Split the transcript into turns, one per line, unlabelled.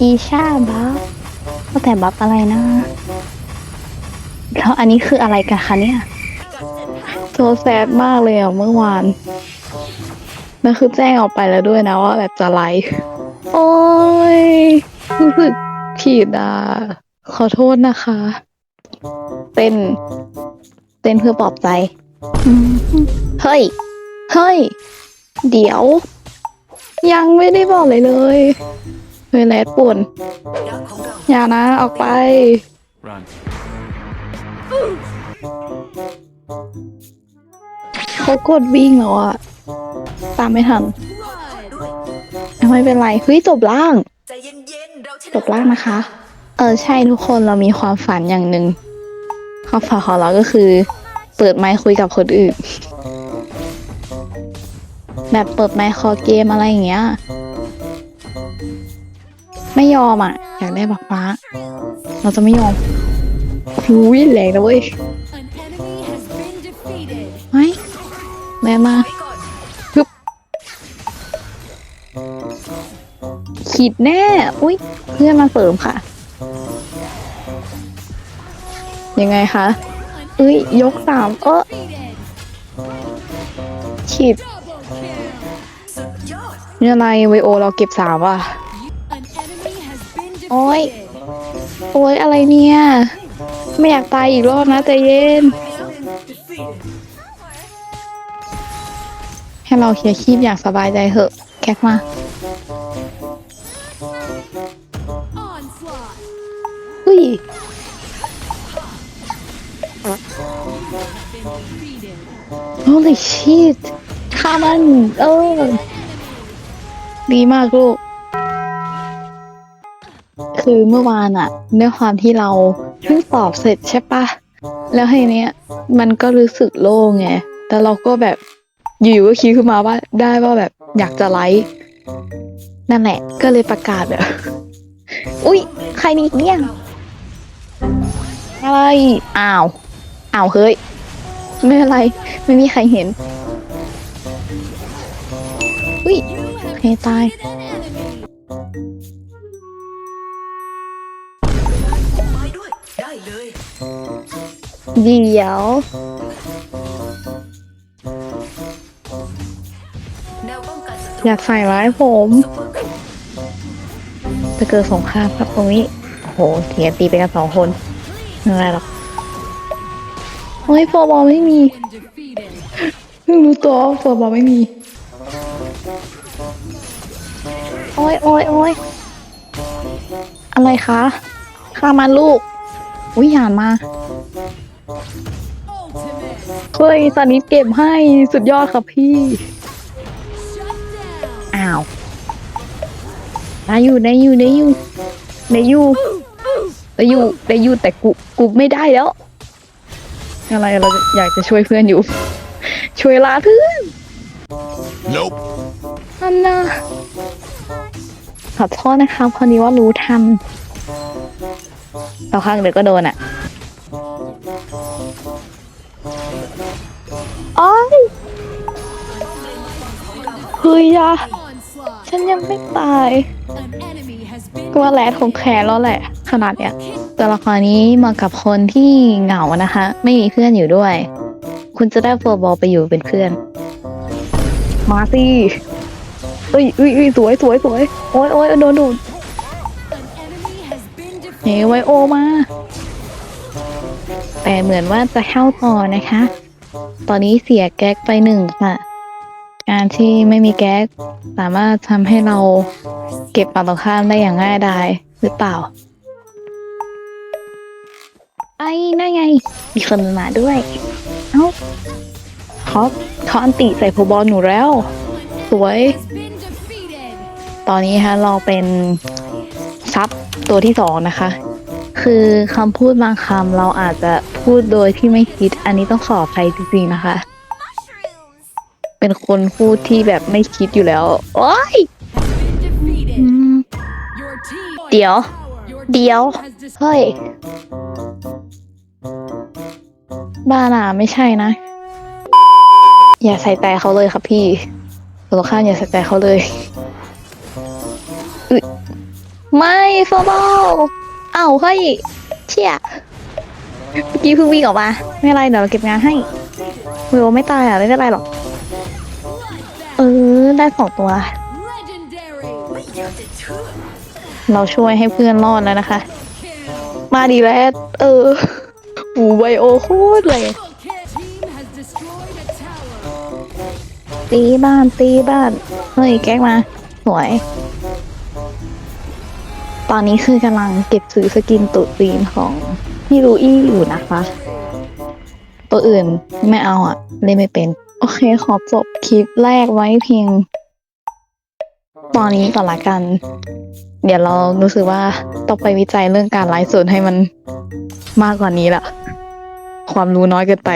อีชาบัฟก็แต่บัฟอะไรนะ แล้วอันนี้คืออะไรกันคะเนี่ยโซแซดมากเลยอะเมื่อวานนั่นคือแจ้งออกไปแล้วด้วยนะว่าแบบจะไลฟ์โอ้ยรู้สึกผิดอะ ขอโทษนะคะ เต้น เต้นเพื่อปลอบใจเฮ้ย เฮ้ย เดี๋ยว ยังไม่ได้บอกเลยเลย เฮ้ยแรดป่วนอย่านะ ออกไป
Run.
เขากดวิ่งแล้วอะตามไม่ทันไม่เป็นไรเฮ้ยจบล่าง
ใจเย็นๆเราช
จบล่างนะคะ เออใช่ทุกคนเรามีความฝันอย่างหนึ่งความฝันของเราก็คือ เปิดไมค์คุยกับคนอื่น แบบเปิดไมค์คอเกมอะไรอย่างเงี้ย ไม่ยอมอะ อยากได้บักฟ้า เราจะไม่ยอมหูยแรงนะเว้ย
An enemy has been defeated.
เฮ้ยแม่มา
ไว้น
ขีดแน่ อุ้ยเพื่อนมาเสริมค่ะ ยังไงคะเอ้ย ยกสามเออขีด
ยอด
เนี่อะไรไวโอเราเก็บสามว่ะ
has been
Ôi.
defeated.
โอ้ยอะไรเนี่ย ไม่อยากตายอีกรอบนะใจเย็น ให้เราเคลียร์คีบอย่างสบายใจเถอะแคกมา อุ้ย holy shit ฆ่ามัน เออ ดีมากลูก คือเมื่อวานอะด้วยความที่เราเพิ่งตอบเสร็จใช่ปะแล้วทีเนี้ยมันก็รู้สึกโล่งไงแต่เราก็แบบอยู่ๆก็คิดขึ้นมาว่าได้ว่าแบบอยากจะไลฟ์นั่นแหละ ก็เลยประกาศแบบ อุ๊ย ใครนี่เนี่ยอะไรอ้าวอ้าวเฮ้ย ไม่เป็นไร ไม่มีใครเห็น อุ้ยเคตาย
เดี๋
ยว
อ
ยากใส่ร้ายผมจะเกิดสงครามครับตรงนี้ โหเสียตีไปกันสองคนไม่ไรหรอกโอ้ยโฟร์บอลไม่มีเพิ่งรู้ตัวว่าโฟร์บอลไม่มี โอ้ยโอ้ยโอ้ยอะไรคะฆ่ามันลูก อุ้ยหยานมา เฮ้ยสนิทเก็บให้สุดยอดครับพี่
Shut down.
อ้าวได้อยู่ได้อยู่ได้อยู่ได้อยู่ได้อยู่ได้อยู่แต่กูกูไม่ได้แล้ว อะไรเราอยากจะช่วยเพื่อนอยู่ ช่วยลาเพื่อน
Nope.
อันนะขอโทษนะคะพอดีว่ารู้ทันต่อข้างเดี๋ยวก็โดนอะ อ้อยเฮ้ยอะ
Onslaught.
ฉันยังไม่ตาย
An enemy has been
ก็ว่าแรดคงแคร์แล้วแหละ ขนาดเนี้ยตัวละครนี้เหมาะกับคนที่เหงานะคะ ไม่มีเพื่อนอยู่ด้วย คุณจะได้โฟร์บอลไปอยู่เป็นเพื่อน มาสิเอ้ยเอ้ยเอ้ยสวยสวยสวยโอ้ยโอ้ยโดนดูด
An enemy has been
เฮ้
defeated.
ไวโอมา แต่เหมือนว่าจะเข้าต่อนะคะ ตอนนี้เสียแก๊กไปหนึ่งค่ะ การที่ไม่มีแก๊กสามารถทำให้เราเก็บฝั่งตข้ามได้อย่างง่ายดายหรือเปล่า ไอ้นั่นไง มีคนมาด้วย เอ้าเขาเขาอันติใส่โพบอลหนูแล้ว สวย ตอนนี้ฮะเราเป็นซับตัวที่สองนะคะ คือคำพูดบางคำเราอาจจะ พูดโดยที่ไม่คิด อันนี้ต้องขออภัยจริงๆนะคะ เป็นคนพูดที่แบบไม่คิดอยู่แล้ว โอ๊ยอืมเดี๋ยว เดี๋ยว เฮ้ย บ้าน่ะไม่ใช่นะ อย่าใส่ใจเขาเลยครับพี่ตัวข้ามอย่าใส่ใจเขาเลยไม่โซโลเอ้าเฮ้ยเชี่ย เมื่อกี้เพิ่งวิ่งออกมา ไม่เป็นไรเดี๋ยวเราเก็บงานให้เวลไม่ตายอะไม่เป็นไรหรอก เออ ได้สองตัว
เรา
ช่วยให้เพื่อนรอดแล้วนะคะ มาดีแล้ว เออหูไบโอโคตรเลย ตีบ้านตีบ้าน เฮ้ย แก๊กมา สวย ตอนนี้คือกำลังเก็บซื้อสกินตุจีนของ พี่รูอี้อยู่นะคะ ตัวอื่นไม่เอาอะเล่นไม่เป็น โอเคขอจบคลิปแรกไว้เพียง ตอนนี้ก่อนละกัน เดี๋ยวเรารู้สึกว่าต้องไปวิจัยเรื่องการไลฟ์สดให้มันมากกว่านี้ละ ความรู้น้อยเกินไป